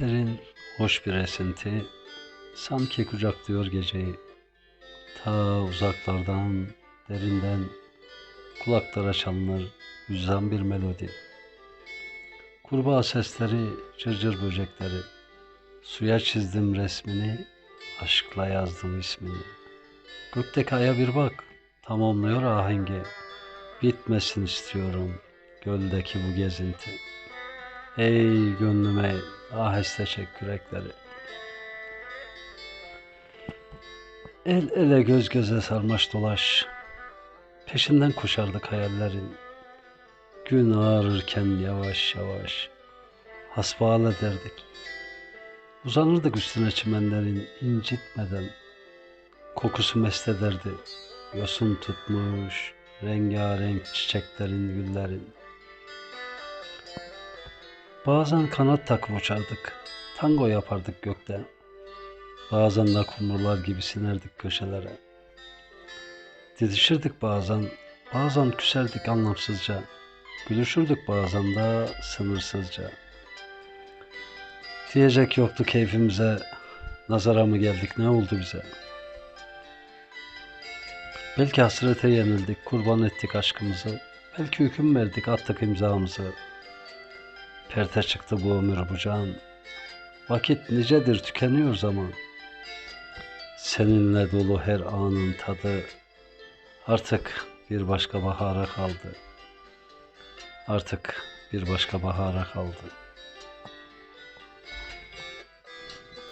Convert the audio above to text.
Serin, hoş bir esinti sanki kucaklıyor geceyi. Ta uzaklardan, derinden kulaklara çalınır hüzzam bir melodi. Kurbağa sesleri, cırcır böcekleri. Suya çizdim resmini, aşkla yazdım ismini. Gökteki aya bir bak, tamamlıyor ahengi. Bitmesin istiyorum göldeki bu gezinti. Ey gönlüme aheste çek kürekleri. El ele göz göze sarmaş dolaş. Peşinden koşardık hayallerin. Gün ağrırken yavaş yavaş. Hasbihal ederdik. Uzanırdık üstüne çimenlerin incitmeden. Kokusu mest ederdi. Yosun tutmuş rengarenk çiçeklerin, güllerin. Bazen kanat takıp uçardık. Tango yapardık gökte. Bazen de kumrular gibi sinerdik köşelere. Didişirdik bazen, bazen küserdik anlamsızca. Gülüşürdük bazen de sınırsızca. Diyecek yoktu keyfimize, nazara mı geldik ne oldu bize? Belki hasrete yenildik, kurban ettik aşkımızı. Belki hüküm verdik, attık imzamızı. Perte çıktı bu ömür bu can. Vakit nicedir tükeniyor zaman. Seninle dolu her anın tadı artık bir başka bahara kaldı. Artık bir başka bahara kaldı.